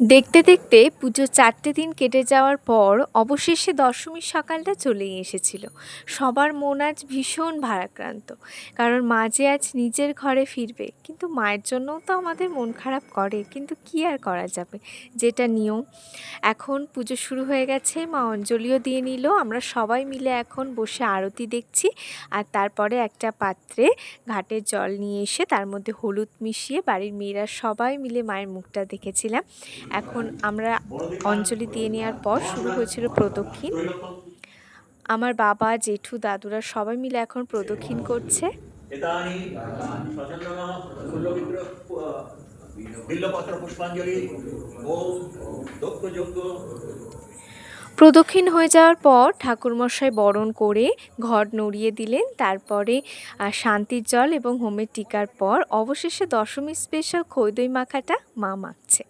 দেখতে দেখতে পুজো চারটে দিন কেটে যাওয়ার পর অবশেষে দশমীর সকালটা চলেই এসেছিল। সবার মন আজ ভীষণ ভারাক্রান্ত, কারণ মা যে আজ নিজের ঘরে ফিরবে, কিন্তু মায়ের জন্যও তো আমাদের মন খারাপ করে, কিন্তু কি আর করা যাবে? যেটা নিয়ম। এখন পুজো শুরু হয়ে গেছে, মা অঞ্জলিও দিয়ে নিল, আমরা সবাই মিলে এখন বসে আরতি দেখছি, আর তারপরে একটা পাত্রে ঘাটের জল নিয়ে এসে তার মধ্যে হলুদ মিশিয়ে বাড়ির মেয়েরা সবাই মিলে মায়ের মুখটা দেখেছিলাম। এখন আমরা অঞ্জলি দিয়ে নেওয়ার পর শুরু হয়েছিল প্রদক্ষিণ। আমার বাবা জেঠু দাদুরা সবাই মিলে এখন প্রদক্ষিণ করছে। প্রদক্ষিণ হয়ে যাওয়ার পর ঠাকুরমশাই বরণ করে ঘর নড়িয়ে দিলেন। তারপরে শান্তির জল এবং হোমের টিকার পর অবশেষে দশমী স্পেশাল খৈদই মাখাটা মা মাখছে।